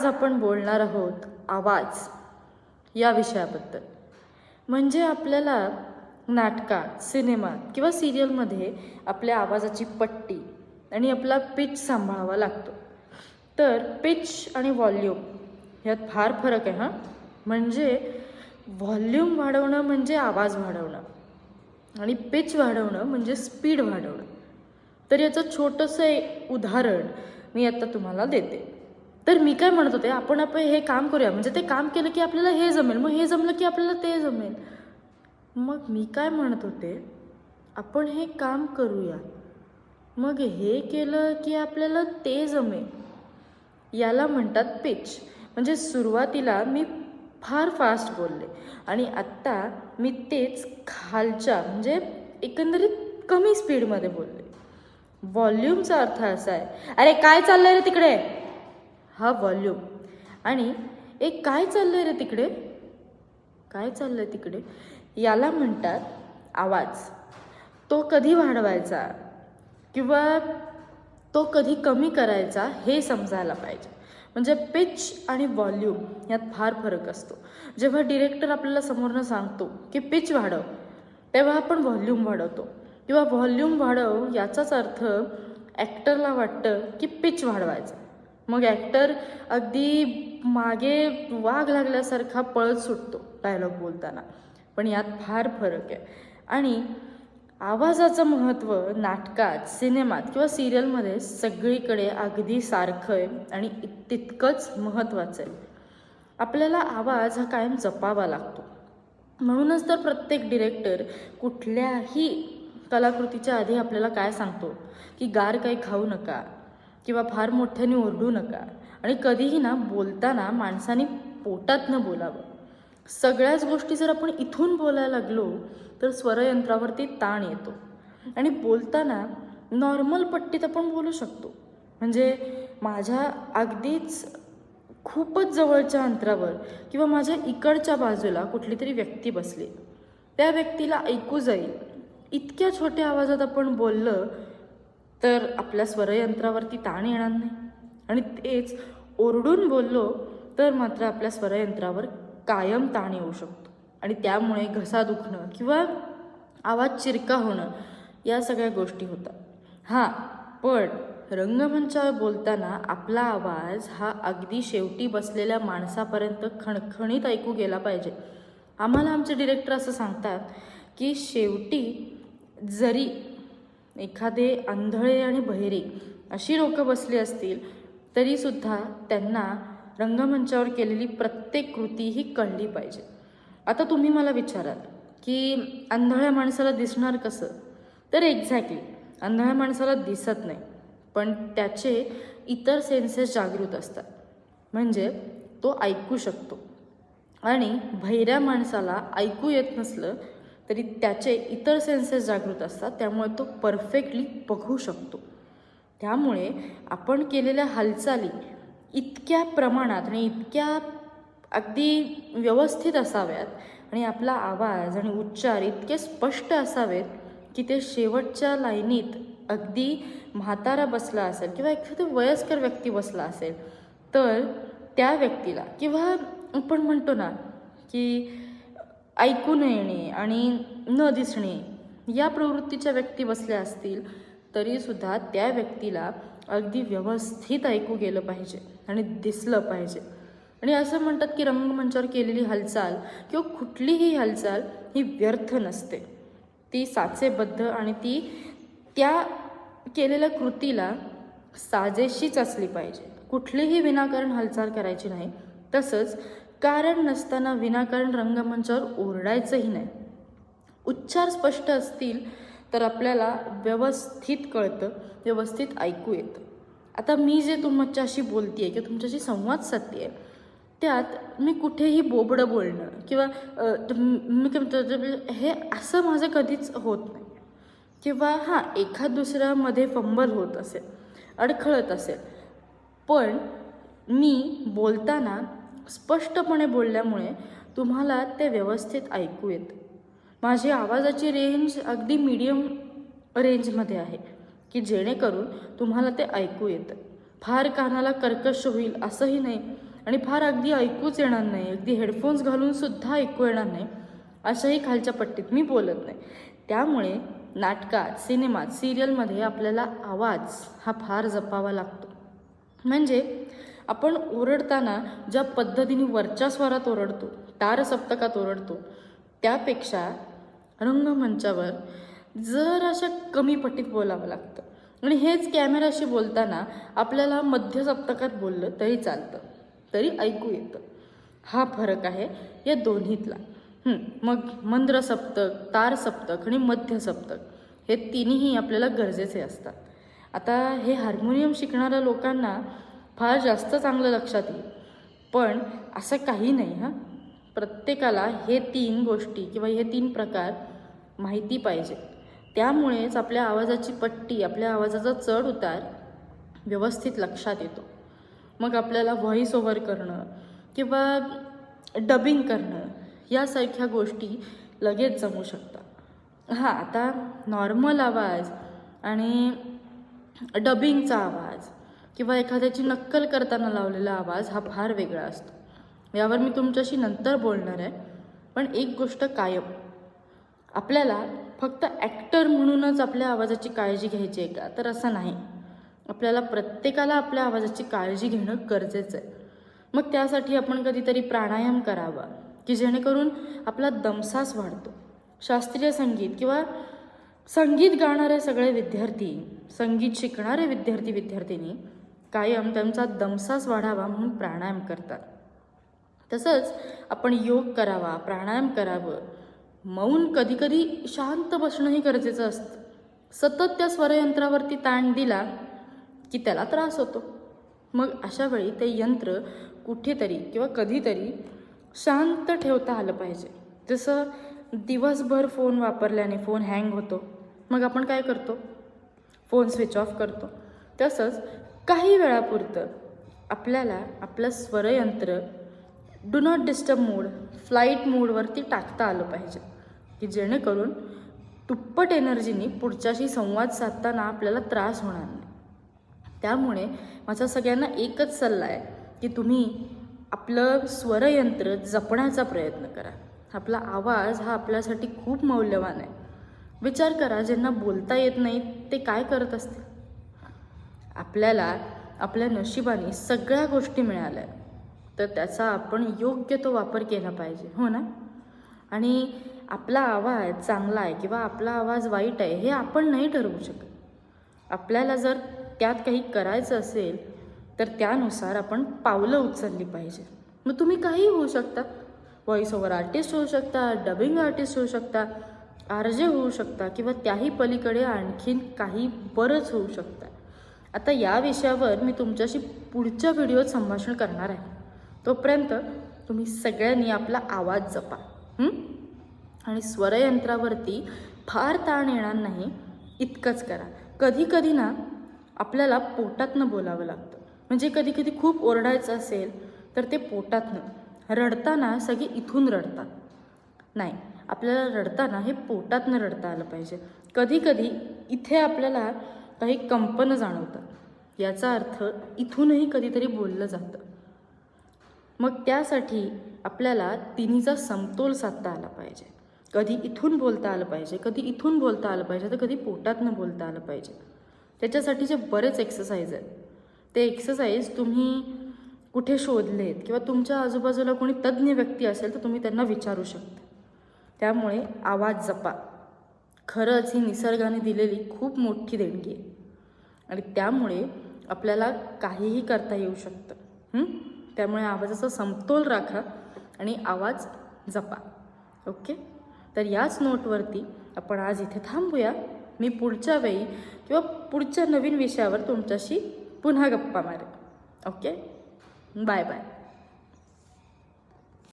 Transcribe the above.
आज आपण बोलणार आहोत आवाज या विषयाबद्दल. म्हणजे आपल्याला नाटकात सिनेमात किंवा सिरियलमध्ये आपल्या आवाजाची पट्टी आणि आपला पिच सांभाळावा लागतो. तर पिच आणि व्हॉल्यूम ह्यात फार फरक आहे हां. म्हणजे व्हॉल्यूम वाढवणं म्हणजे आवाज वाढवणं आणि पिच वाढवणं म्हणजे स्पीड वाढवणं. तर याचं छोटंसं एक उदाहरण मी आता तुम्हाला देते. तर मी काय म्हणत होते आपण आपण हे काम करूया. म्हणजे ते काम केलं की आपल्याला हे जमेल मग हे जमलं की आपल्याला ते जमेल. मग मी काय म्हणत होते आपण हे काम करूया. मग हे केलं की आपल्याला ते जमेल. याला म्हणतात पिच म्हणजे सुरुवातीला मी फार फास्ट बोलले. आणि आत्ता मी तेच खालच्या म्हणजे एकंदरीत कमी स्पीडमध्ये बोलले. व्हॉल्यूमचा अर्थ असा आहे. अरे काय चाललंय रे तिकडे? हा व्हॉल्यूम. आणि एक काय चाललंय रे तिकडे? काय चाललंय तिकडे? याला म्हणतात आवाज. तो कधी वाढवायचा किंवा तो कधी कमी करायचा हे समजायला पाहिजे. म्हणजे पिच आणि व्हॉल्यूम यात फार फरक असतो. जेव्हा डिरेक्टर आपल्याला समोरनं सांगतो की पिच वाढव तेव्हा आपण व्हॉल्यूम वाढवतो. किंवा व्हॉल्यूम वाढव याचाच अर्थ ॲक्टरला वाटतं की पिच वाढवायचं. मग ॲक्टर अगदी मागे वाघ लागल्यासारखा पळत सुटतो डायलॉग बोलताना. पण यात फार फरक आहे. आणि आवाजाचं महत्त्व नाटकात सिनेमात किंवा सिरियलमध्ये सगळीकडे अगदी सारखं आहे आणि तितकंच महत्त्वाचं आहे. आपल्याला आवाज हा कायम जपावा लागतो. म्हणूनच तर प्रत्येक डिरेक्टर कुठल्याही कलाकृतीच्या आधी आपल्याला काय सांगतो? की गार काही खाऊ नका. किंवा फार मोठ्याने ओरडू नका. आणि कधीही ना बोलताना माणसाने पोटातनं बोलावं. सगळ्याच गोष्टी जर आपण इथून बोलायला लागलो तर स्वरयंत्रावरती ताण येतो. आणि बोलताना नॉर्मल पट्टीत आपण बोलू शकतो. म्हणजे माझ्या अगदीच खूपच जवळच्या अंतरावर किंवा माझ्या इकडच्या बाजूला कुठली तरी व्यक्ती बसली. त्या व्यक्तीला ऐकू जाईल. इतक्या छोट्या आवाजात आपण बोललं तर आपल्या स्वरयंत्रावरती ताण येणार नाही. आणि तेच ओरडून बोललो तर मात्र आपल्या स्वरयंत्रावर कायम ताण येऊ शकतो. आणि त्यामुळे घसा दुखणं किंवा आवाज चिरका होणं या सगळ्या गोष्टी होतात. हां पण रंगमंचावर बोलताना आपला आवाज हा अगदी शेवटी बसलेल्या माणसापर्यंत खणखणीत ऐकू गेला पाहिजे. आम्हाला आमचे डिरेक्टर असं सांगतात की शेवटी जरी एखादे आंधळे आणि बहिरे अशी लोकं बसली असतील तरीसुद्धा त्यांना रंगमंचावर केलेली प्रत्येक कृती ही कळली पाहिजे. आता तुम्ही मला विचाराल की आंधळ्या माणसाला दिसणार कसं? तर एक्झॅक्टली आंधळ्या माणसाला दिसत नाही पण त्याचे इतर सेन्सेस जागृत असतात. म्हणजे तो ऐकू शकतो. आणि भैऱ्या माणसाला ऐकू येत नसलं तरी त्याचे इतर सेन्सेस जागृत असतात त्यामुळे तो परफेक्टली बघू शकतो. त्यामुळे आपण केलेल्या हालचाली इतक्या प्रमाणात आणि इतक्या अगदी व्यवस्थित असाव्यात आणि आपला आवाज आणि उच्चार इतके स्पष्ट असावेत की ते शेवटच्या लाईनीत अगदी म्हातारा बसला असेल किंवा एखादी वयस्कर व्यक्ती बसला असेल तर त्या व्यक्तीला किंवा आपण म्हणतो ना की ऐकू न येणे आणि न दिसणे या प्रवृत्तीच्या व्यक्ती बसल्या असतील तरीसुद्धा त्या व्यक्तीला अगदी व्यवस्थित ऐकू गेलं पाहिजे आणि दिसलं पाहिजे. आणि असं म्हणतात की रंगमंचावर केलेली हालचाल किंवा कुठलीही हालचाल ही व्यर्थ नसते. ती साचेबद्ध आणि ती त्या केलेल्या कृतीला साजेशीच असली पाहिजे. कुठलीही विनाकारण हालचाल करायची नाही. तसंच कारण नसताना विनाकारण रंगमंचावर ओरडायचंही नाही. उच्चार स्पष्ट असतील तर आपल्याला व्यवस्थित कळतं व्यवस्थित ऐकू येतं. आता मी जे तुमच्याशी बोलते आहे किंवा तुमच्याशी संवाद साधते आहे त्यात मी कुठेही बोबडं बोलणं किंवा मी हे असं माझं कधीच होत नाही. किंवा हां एखाद दुसऱ्यामध्ये फंबल होत असेल अडखळत असेल पण मी बोलताना स्पष्टपणे बोलल्यामुळे तुम्हाला ते व्यवस्थित ऐकू येत. माझी आवाजाची रेंज अगदी मीडियम रेंजमध्ये आहे की जेणेकरून तुम्हाला ते ऐकू येतं. फार कानाला कर्कश होईल असंही नाही आणि फार अगदी ऐकूच येणार नाही अगदी हेडफोन्स घालूनसुद्धा ऐकू येणार नाही अशाही खालच्या पट्टीत मी बोलत नाही. त्यामुळे नाटकात सिनेमात सिरियलमध्ये आपल्याला आवाज हा फार जपावा लागतो. म्हणजे आपण ओरडताना ज्या पद्धतीने वरच्या स्वरात ओरडतो तार सप्तकात ओरडतो त्यापेक्षा रंगमंचावर जर अशा कमी पटीत बोलावं लागतं. आणि हेच कॅमेराशी बोलताना आपल्याला मध्य सप्तकात बोललं तरी चालतं. तरी ऐकू येतं. हा फरक आहे या दोन्हीतला. मग मंद्र सप्तक तार सप्तक आणि मध्य सप्तक हे तिन्ही आपल्याला गरजेचे असतात. आता हे हार्मोनियम शिकणाऱ्या लोकांना फार जास्त चांगलं लक्षात येईल. पण असं काही नाही हां. प्रत्येकाला हे तीन गोष्टी किंवा हे तीन प्रकार माहिती पाहिजे. त्यामुळेच आपल्या आवाजाची पट्टी आपल्या आवाजाचा चढ उतार व्यवस्थित लक्षात येतो. मग आपल्याला व्हॉइस ओव्हर करणं किंवा डबिंग करणं यासारख्या गोष्टी लगेच जमू शकतात. हां आता नॉर्मल आवाज आणि डबिंगचा आवाज किंवा एखाद्याची नक्कल करताना लावलेला आवाज हा फार वेगळा असतो. यावर मी तुमच्याशी नंतर बोलणार आहे पण एक गोष्ट कायम. आपल्याला फक्त ॲक्टर म्हणूनच आपल्या आवाजाची काळजी घ्यायची आहे का? तर असं नाही. आपल्याला प्रत्येकाला आपल्या आवाजाची काळजी घेणं गरजेचं आहे. मग त्यासाठी आपण कधीतरी प्राणायाम करावा की जेणेकरून आपला दमसास वाढतो. शास्त्रीय संगीत किंवा संगीत गाणारे सगळे विद्यार्थी संगीत शिकणारे विद्यार्थी विद्यार्थिनी कायम त्यांचा दमसास वाढावा म्हणून प्राणायाम करतात. तसंच आपण योग करावा प्राणायाम करावं. मौन कधीकधी शांत बसणंही गरजेचं असतं. सतत त्या स्वरयंत्रावरती ताण दिला की त्याला त्रास होतो. मग अशा वेळी ते यंत्र कुठेतरी किंवा कधीतरी शांत ठेवता आलं पाहिजे. जसं दिवसभर फोन वापरल्याने फोन हँग होतो. मग आपण काय करतो? फोन स्विच ऑफ करतो. तसंच काही वेळापुरतं आपल्याला आपलं स्वरयंत्र do not disturb mode flight मोडवरती टाकता आलं पाहिजे. की जेणेकरून दुप्पट एनर्जीनी पुढच्याशी संवाद साधताना आपल्याला त्रास होणार नाही. त्यामुळे माझा सगळ्यांना एकच सल्ला आहे की तुम्ही आपलं स्वरयंत्र जपण्याचा प्रयत्न करा. आपला आवाज हा आपल्यासाठी खूप मौल्यवान आहे. विचार करा ज्यांना बोलता येत नाही ते काय करत असतील? आपल्याला आपल्या नशिबाने सगळ्या गोष्टी मिळाल्या. तर त्याचा आपण योग्य तो वापर केला पाहिजे. हो ना? आणि आपला आवाज चांगला आहे किंवा आपला आवाज वाईट आहे हे आपण नाही ठरवू शकत. आपल्याला जर त्यात काही करायचं असेल तर त्यानुसार आपण पावलं उचलली पाहिजे. मग तुम्ही काही होऊ शकता. व्हॉइस ओव्हर आर्टिस्ट होऊ शकता डबिंग आर्टिस्ट होऊ शकता आर जे होऊ शकता किंवा त्याही पलीकडे आणखीन काही बरंच होऊ शकतं. आता या विषयावर मी तुमच्याशी पुढच्या व्हिडिओत संभाषण करणार आहे. तोपर्यंत तुम्ही सगळ्यांनी आपला आवाज जपा आणि स्वरयंत्रावरती फार ताण येणार नाही इतकंच करा. कधी कधी ना आपल्याला पोटातनं बोलावं लागतं. म्हणजे कधी कधी खूप ओरडायचं असेल तर ते पोटातनं. रडताना सगळे इथून रडतात. नाही आपल्याला रडताना हे पोटातनं रडता आलं पाहिजे. कधी कधी इथे आपल्याला काही कंपनं जाणवतात याचा अर्थ इथूनही कधीतरी बोललं जातं. मग त्यासाठी आपल्याला तिन्हीचा समतोल साधता आला पाहिजे. कधी इथून बोलता आलं पाहिजे कधी इथून बोलता आलं पाहिजे तर कधी पोटातनं बोलता आलं पाहिजे. त्याच्यासाठी जे बरेच एक्सरसाइज आहेत ते एक्सरसाइज तुम्ही कुठे शोधलेत किंवा तुमच्या आजूबाजूला कोणी तज्ज्ञ व्यक्ती असेल तर तुम्ही त्यांना विचारू शकता. त्यामुळे आवाज जपा. खरंच ही निसर्गाने दिलेली खूप मोठी देणगी आहे. आणि त्यामुळे आपल्याला काहीही करता येऊ शकतं. त्यामुळे आवाजाचा समतोल राखा आणि आवाज जपा. ओके? तर याच नोटवरती आपण आज इथे थांबूया. मी पुढच्या वेळी किंवा पुढच्या नवीन विषयावर तुमच्याशी पुन्हा गप्पा मारेन. ओके? Bye bye.